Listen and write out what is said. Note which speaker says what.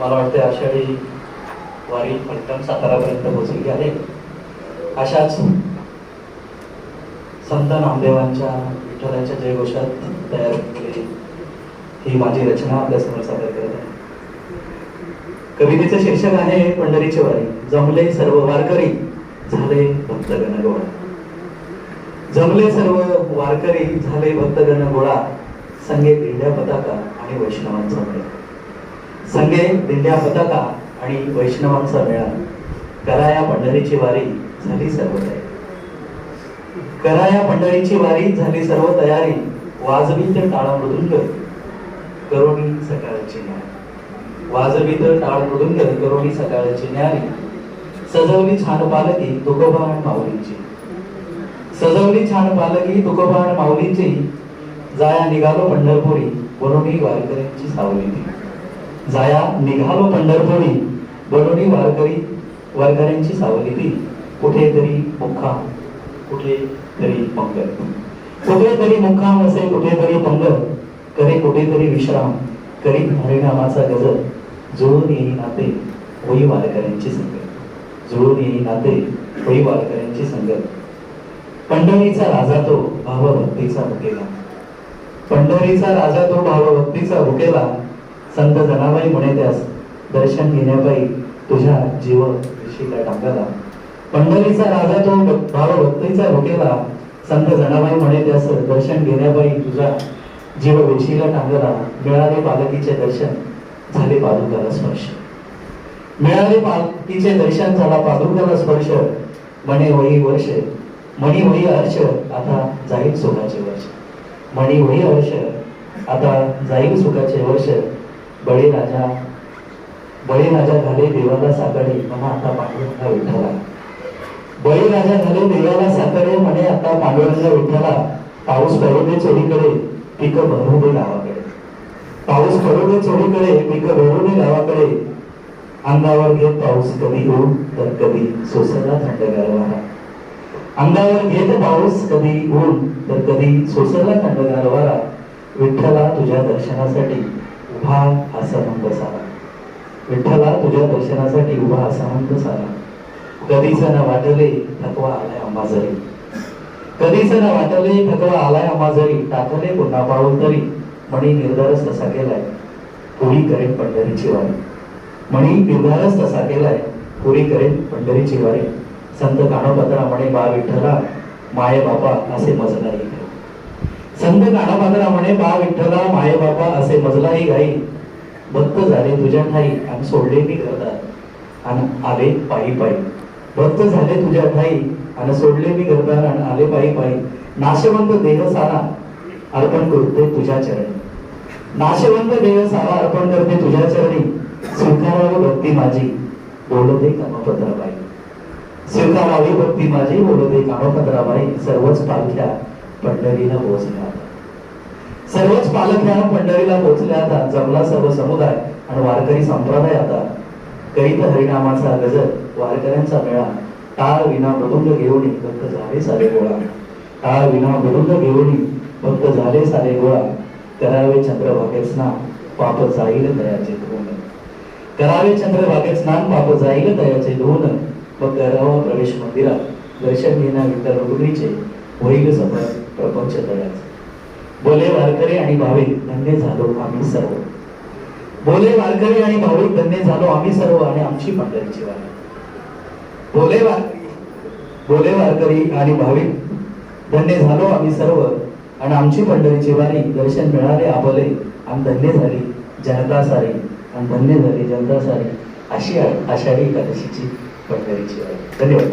Speaker 1: मला वाटते आषाढी वारी फलटण सातारापर्यंत पोहोचली आहे. अशाच संत नामदेवांच्या विठ्ठलाच्या जयघोषात तयार केलेली ही माझी रचना आपल्यासमोर सादर करत आहे. कवितेचं शीर्षक आहे पंढरीचे वारी. जमले सर्व वारकरी झाले भक्तगण गोळा. जमले सर्व वारकरी झाले भक्तगण गोळा. संगे दिंड्या पताका आणि वैष्णवांचा मेळा. संगे दिंड्या पताका आणि वैष्णवांचा मेळा. कराया पंढरीची वारी झाली सर्व तयारी. कराया पंढरीची वारी झाली सर्व तयारी. वाजवीत टाळ मृदुंग करोनी सकाळची न्यारी. वाजवीत टाळ मृदुंग करोनी सकाळची न्यारी. सजवली छान पालकी तुकोबाण माऊलींची. सजवली छान पालकी तुकोबाण माऊलींची. जाया निघालो पंढरपुरी बनवणी वारकऱ्यांची सावली ती जाया निघालो पंढरपुरी. बनवणी वारकरी वारकऱ्यांची सावली ती कुठेतरी मुक्काम कुठेतरी पंगत कुठेतरी मुक्काम असे कुठेतरी पंगत करे कुठेतरी विश्राम करी हरिनामाचा गजर. जुळून येई नाते होई वारकऱ्यांची संगत. जुळून येई नाते होई वारकऱ्यांची संगत. पंढरीचा राजा तो भावभक्तीचा भुकेला. पंढरीचा राजा तो भावभक्तीचा भुकेला. संत जनाबाई म्हणे त्यास दर्शन घेण्यापायी तुझ्या जीव ऋषीला टांगला. पंढरीचा राजा तो भावभक्तीचा भुकेला. संत जनाबाई म्हणे त्यास दर्शन घेण्यापायी तुझ्या जीव वेशीला टांगला. मिळाले पालकीचे दर्शन झाले पादुकाला स्पर्श. मिळाले पालकीचे दर्शन झाला पादुकाला स्पर्श. म्हणे वही वर्ष म्हणी वही हर्ष आता जाईल सुखाचे वर्ष. म्हणी वही हर्ष आता जाईल सुखाचे वर्ष. बळी राजा बळी राजा झाले देवाला साकडे म्हणा आता पांडुरंगा विठ्ठला बळी राजा झाले देवाला साकडे म्हणे आता पांडुरंगा विठ्ठला पाऊस पडू दे चोरीकडे पीक भरू दे गावाकडे. पाऊस पडू दे चोरीकडे पीक भरू दे गावाकडे. अंगावर घेत पाऊस कधी येऊ तर कधी सोसला थंडगार वारा अंगावर घेत पाऊस कधी ऊन तर कधी सोसला थंडगार वारा विठ्ठला तुझ्या दर्शनासाठी उभा असा सारा विठ्ठला तुझ्या दर्शनासाठी उभा असा सारा कधीच न वाटले थकवा आलाय अंबाझरी कधीच न वाटले थकवा आलाय अंबाझरी टाकले पुन्हा पाऊल तरी. म्हणी निर्धारच तसा केलाय. पुरी करेन पंढरीची वारी. म्हणी निर्धारच तसा केलाय. पुरी करेन पंढरीची वारी. संत कानोपत्रा म्हणे बा विठ्ठला माय बापा असे मजलाही संघ संत म्हणे बा विठ्ठला माये बापा असे मजलाही गाई. भक्त झाले तुझ्या ठाई आणि सोडले मी घरदार. आणि आले पायी पायी. भक्त झाले तुझ्या ठाई आणि सोडले मी घरदार आणि आले पायी पायी. नाशवंत देह सारा अर्पण करते तुझ्या चरणी. नाशवंत देह सारा अर्पण करते तुझ्या चरणी. स्वीकारावी भक्ती माझी बोलते कामपत्राबाई. स्वीकारावी भक्ती माझी बोलते कामपत्राबाई. सर्वच पालख्या पंढरीला पोहोचल्या. सर्वच पालक पालख्या पंढरीला पोहोचल्या आता जमला सर्व समुदाय आणि वारकरी संप्रदाय आता करीत हरिनामाचा गजर वारकऱ्यांचा मेळा. टाळ विना मृदुंग घेऊन भक्त झाले सारे गोळा. टाळ विना मृदुंग घेऊन भक्त झाले सारे गोळा. करावे चंद्रभागेत स्नान पाप जाईल दयाचे धोन करावे चंद्रभागे स्नान पाप जाईल दयाचे धोन मग करावा प्रवेश मंदिरात. दर्शन घेण्या विठ्ठल रुग्णीचे. होईल सफळ. प्रपंच दयाच बोले वारकरी आणि भाविक धन्य झालो आम्ही सर्व. बोले वारकरी आणि भाविक धन्य झालो आम्ही सर्व आणि आमची मंडळीची वारी. बोले वारकरी बोले वारकरी आणि भाविक धन्य झालो आम्ही सर्व आणि आमची पंढरीची वारी. दर्शन मिळाले आबले आणि धन्य झाली जनता सारी आणि धन्य झाली जनता सारी. अशी आषाढी एकादशीची पंढरीची वारी. धन्यवाद.